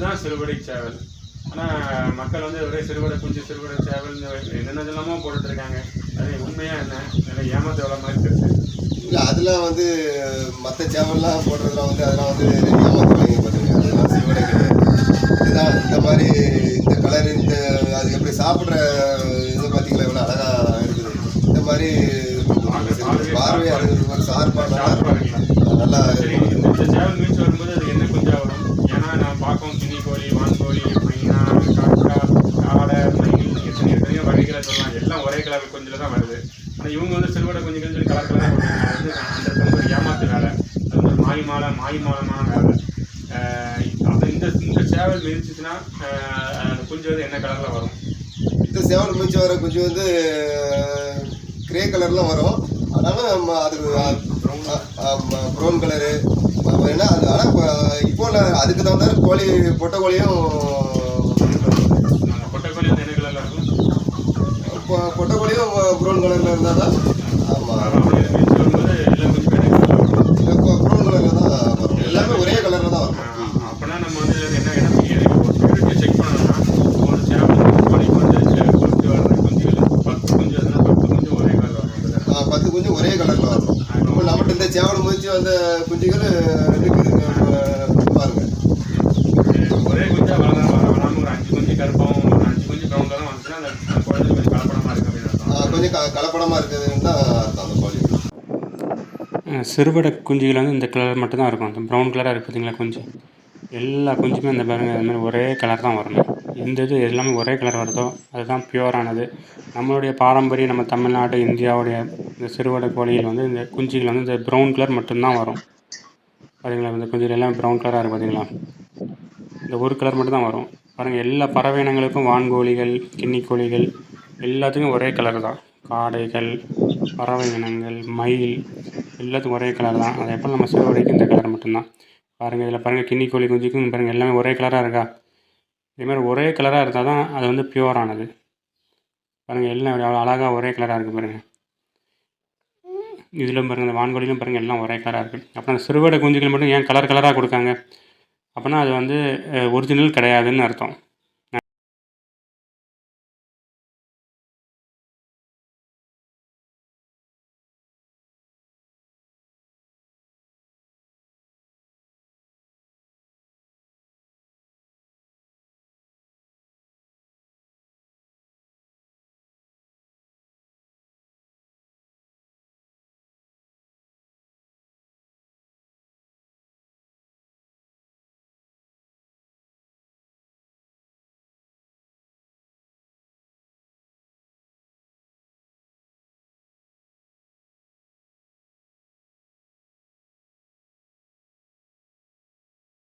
இதுதான் சிறுவடை சேவல். ஆனால் மக்கள் வந்து ஒரே சிறுவடை குஞ்சு சிறுவடை சேவல் என்னென்ன எல்லாமோ போட்டுட்டு இருக்காங்க அது உண்மையா என்ன? இல்லை ஏமாத்து எவ்வளோ மாதிரி தெரியுது. இல்லை அதெல்லாம் வந்து மற்ற சேவல்லாம் போடுறதுலாம் வந்து அதெல்லாம் வந்து ஏமாத்துவாங்க பார்த்துங்க அதெல்லாம் சிவடை கிடையாது. இதுதான் இந்த மாதிரி இந்த கலர் இந்த அது எப்படி சாப்பிட்ற இது பார்த்தீங்களா எவ்வளோ அழகாக இருக்குது. இந்த மாதிரி பார்வையாக இருக்குது ஒரு சார்பாக. நல்லா இந்த சேவல் மீச்சு வரும்போது அது என்ன குஞ்சா வரும் ஏன்னா நான் கிளிக்கோழி கோழி வான்கோழி மைனா காக்கா காடை மயில் எத்தனை எத்தனையோ வகைகளை சொல்லலாம் எல்லாம் ஒரே கலர் குஞ்சில் தான் வருது. ஆனால் இவங்க வந்து சிறுவடை கொஞ்சம் கொஞ்சம் கலர் கலராக கொடுக்குறாங்க வந்து அந்த ஒரு ஏமாத்து வேலை. அது வந்து மாய் மாலை மாய் மாலமான வேலை. அது இந்த இந்த சேவல் மிதிச்சுன்னா அந்த குஞ்சு வந்து என்ன கலரில் வரும்? இந்த சேவல் மிதிச்சு வர குஞ்சு வந்து கிரே கலரில் வரும். நம்ம அது ப்ரௌன் கலரு என்ன அது ஆனால் இப்போ உள்ள அதுக்கு தகுந்த கோழி பொட்டை கோழியும் அந்த கொட்டைக்கோழி வந்து என்ன கலரில் இருக்கும்? பொ- பொட்டை கோழியும் ப்ரௌன் கலரில் இருந்தால் தான் ஆமாம் அப்படி மிதிச்சு வரும்போது எல்லா குஞ்சுமே என்ன கலரில் வரும் ப்ரௌன் கலரில் தான் வரும் எல்லாமே ஒரே கலரில் தான் வரும் அப்போனா நம்ம வந்து என்ன என்ன பியூரிட்டி செக் பண்ணணும்னா ஒரு சேவல் கோழிக்கு வந்து சே- குஞ்சு வர்ற குஞ்சுகள் பத்து குஞ்சு வருதுன்னா பத்து குஞ்சு ஒரே கலர் வரும் அப்படிதானே? ஆ, பத்து குஞ்சு ஒரே கலரில் வரும். இப்போ நம்மகிட்ட இந்த சேவல் முடிச்சு வந்த குஞ்சுகள் இருக்குது பாருங்க. அஹ் ஒரே குஞ்சா வராமல் ஒரு அஞ்சு குஞ்சு கருப்பாகவும் ஒரு அஞ்சு குஞ்சு ப்ரௌன் கலரும் வந்துச்சுன்னா அந்த அந்த குழந்தை கொஞ்சம் கலப்படமாக இருக்கு அப்படின்னு கொஞ்சம் க கலப்படமாக இருக்குதுன்னு தான் அர்த்தம் அந்த கோழி. சிறுவடை குஞ்சுகள் வந்து இந்த கலர் மட்டும்தான் இருக்கும். அந்த ப்ரௌன் கலராக இருக்குது பார்த்தீங்களா குஞ்சு? எல்லா குஞ்சுமே இந்த பாருங்கள் அது மாதிரி ஒரே கலர் தான் வரணும் எந்த இது எல்லாமே ஒரே கலர் வருதோ? அதுதான் பியூரானது நம்மளுடைய பாரம்பரிய நம்ம தமிழ்நாடு இந்தியாவுடைய இந்த சிறுவடை கோழிகள் வந்து இந்த குஞ்சுகள் வந்து இந்த ப்ரௌன் கலர் மட்டும்தான் வரும். பார்த்தீங்களா இந்த குஞ்சுகள் எல்லாம் ப்ரௌன் கலராக இருக்குது பார்த்தீங்களா இந்த ஒரு கலர் மட்டும்தான் வரும். பாருங்கள் எல்லா பறவை இனங்களுக்கும் வான்கோழிகள் கின்னி கோழிகள் எல்லாத்துக்கும் ஒரே கலர் தான். காடைகள் பறவை இனங்கள் மயில் எல்லாத்துக்கும் ஒரே கலர் தான். அதே போல் நம்ம சிறுவடைக்கு இந்த கலர் மட்டும்தான். பாருங்கள் இதில் பாருங்கள் கிண்ணிக்கோழி கோழி குஞ்சுக்கும் பாருங்கள் எல்லாமே ஒரே கலராக இருக்கா? இதேமாதிரி ஒரே கலராக இருந்தால் தான் அது வந்து பியூரானது பாருங்கள் எல்லாம் அவ்வளோ அழகாக ஒரே கலராக இருக்குது பாருங்கள் இதிலும் பாருங்கள் இந்த வான்கோழிலும் பாருங்கள் எல்லாம் ஒரே கலராக இருக்குது அப்புறம் அந்த சிறுவடை குஞ்சுகள் மட்டும் ஏன் கலர் கலராக கொடுக்காங்க? அப்போனா அது வந்து ஒரிஜினல் கிடையாதுன்னு அர்த்தம்.